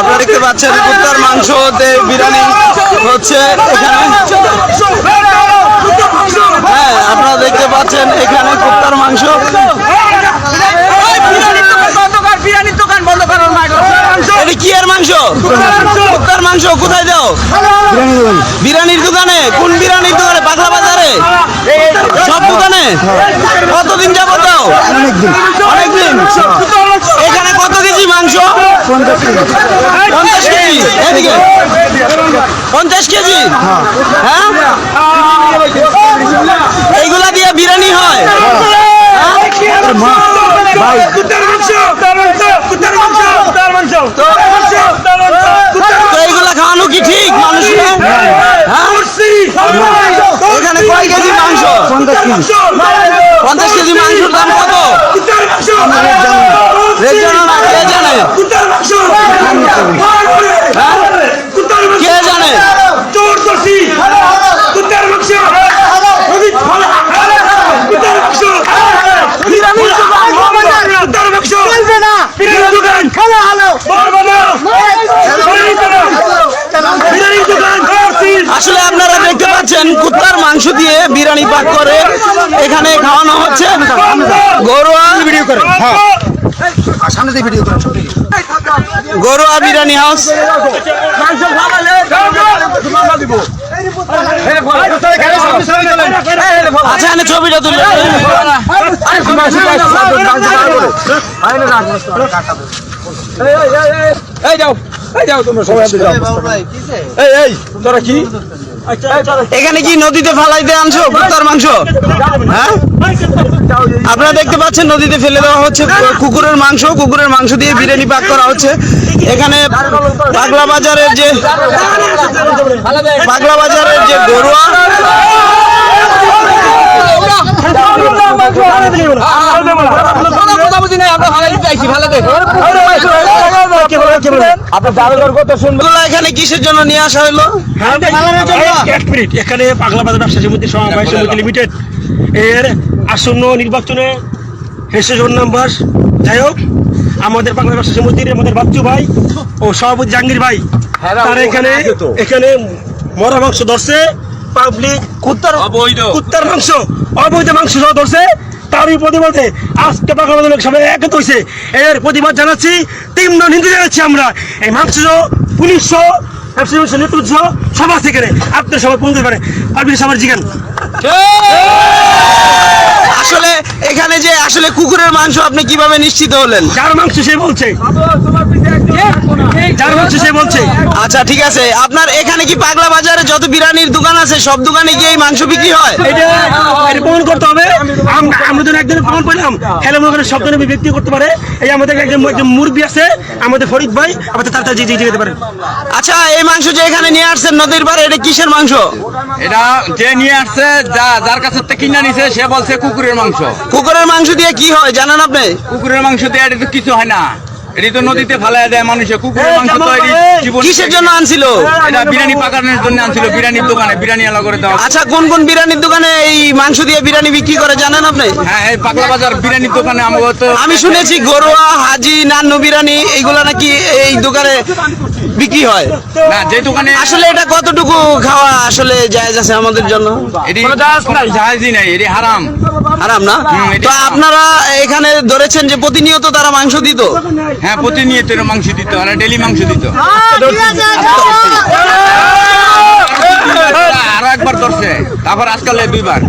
আপনারা দেখতে পাচ্ছেন কুত্তার মাংস বিরিয়ানি হচ্ছে এখানে। হ্যাঁ আপনারা দেখতে পাচ্ছেন এখানে কুত্তার মাংস। মাংস? কুত্তার মাংস, কোথায় দাও বিরিয়ানির কোন সব দোকানে? কতদিন যাবত দাও অনেকদিন। পঞ্চাশ কেজি। এদিকে। পঞ্চাশ কেজি। হ্যাঁ? এইগুলা দিয়ে বিরিয়ানি হয়। এইগুলা খাওয়ানো কি ঠিক মানুষের? হ্যাঁ? এখানে কয় কেজি মাংস? পঞ্চাশ কেজি মাংসের দাম কত রেট জানো না কে জানে হ্যাঁ? কে জানে আসলে আপনারা দেখতে পাচ্ছেন কুত্তার মাংস দিয়ে বিরিয়ানি পাক করে এখানে খাওয়ানো হচ্ছে গরুয়া ভিডিও করে সামনে দিয়ে ভিডিও করেন গরুয়া বিরিয়ানি হাউস আচ্ছা এখানে ছবিটা তুলে এই যাও এই যাও তোমরা সবাই এই এই তোরা কি এখানে কি নদীতে ফালাইতে আনছো? কুত্তার মাংস? হ্যাঁ? আপনারা দেখতে পাচ্ছেন নদীতে ফেলে দেওয়া হচ্ছে কুকুরের মাংস। কুকুরের মাংস দিয়ে বিরিয়ানি পাক করা হচ্ছে। এখানে পাগলা বাজারের যে পাগলা বাজারের যে গরুয়া আমরা ভালো চাইছি এগুলো এখানে কিসের জন্য নিয়ে আসা হলো এক মিনিট এখানে পাগলা বাজার ব্যবসা সমিতি সমবায় সমিতি লিমিটেড এর আসন্ন নির্বাচনে হেসে জোন নাম্বার। যাই হোক আমাদের পাগলা ব্যবসা সমিতির আমাদের বাচ্চু ভাই ও সভাপতি জাহাঙ্গীর ভাই তারা এখানে এখানে মরা মাংস ধরছে পাবলিক কুত্তার কুত্তার মাংস অবৈধ মাংস সহ ধরছে। তারই প্রতিবাদে আজকে পাগলা বাজার লোক সবাই একত্র হয়েছে এর প্রতিবাদ জানাচ্ছি, তীব্র নিন্দে জানাচ্ছি আমরা। এই মাংস পুলিশ সহ নেতৃত্ব সহ, সবার সেখানে আপনার সবাই পৌঁছতে পারে আপনি সবার জিগান? আসলে আসলে কুকুরের মাংস আপনি কীভাবে নিশ্চিত হলেন? যার মাংস সে বলছে। যার মাংস সে বলছে। আচ্ছা ঠিক আছে। আপনার এখানে কি পাগলা বাজারে যত বিরিয়ানির দোকান আছে সব দোকানে কি এই মাংস বিক্রি হয়? এটা এটা প্রমাণ করতে হবে। আমরা আমরা যেন একদিন প্রমাণ পেলাম খেলে মনে করেন সব জনের ব্যক্তি করতে পারে। এই আমাদের একজন একজন মুরব্বী আছে আমাদের ফরিদ ভাই আমাদের তাড়াতাড়ি জি জি যেতে পারে। আচ্ছা এই মাংস যে এখানে নিয়ে আসছেন নদীর এটা কিসের মাংস? এটা যে নিয়ে আসছে যা যার কাছে থেকে কিনে নিছে সে বলছে কুকুরের মাংস। কুকুরের মাংস দিয়ে কি হয় জানেন আপনি? কুকুরের মাংস দিয়ে এটা তো কিছু হয় না। এটি তো নদীতে ফেলায় দেয় মানুষে কুকুরের মাংস তো জীবন কিসের জন্য আনছিল? এটা বিরিয়ানি পাকানোর জন্য আনছিল বিরিয়ানির দোকানে বিরিয়ানি আলা করে দেওয়া। আচ্ছা কোন কোন বিরিয়ানির দোকানে এই মাংস দিয়ে বিরিয়ানি বিক্রি করে জানেন আপনি? হ্যাঁ এই পাগলা বাজার বিরিয়ানির দোকানে আমাকে তো আমি শুনেছি গরুয়া হাজি নান্নু বিরিয়ানি এইগুলা নাকি এই দোকানে বিক্রি হয়। না যে দোকানে আসলে এটা কতটুকু খাওয়া আসলে জায়েজ আছে আমাদের জন্য? এটি জাহাজই নাই এটি হারাম। আরাম না? তো আপনারা এখানে ধরেছেন যে প্রতিনিয়ত তারা মাংস দিত? হ্যাঁ প্রতিনিয়ত এর মাংস দিত আর ডেলি মাংস দিত। আর একবার ধরছে। তারপর আজকাল দুইবার।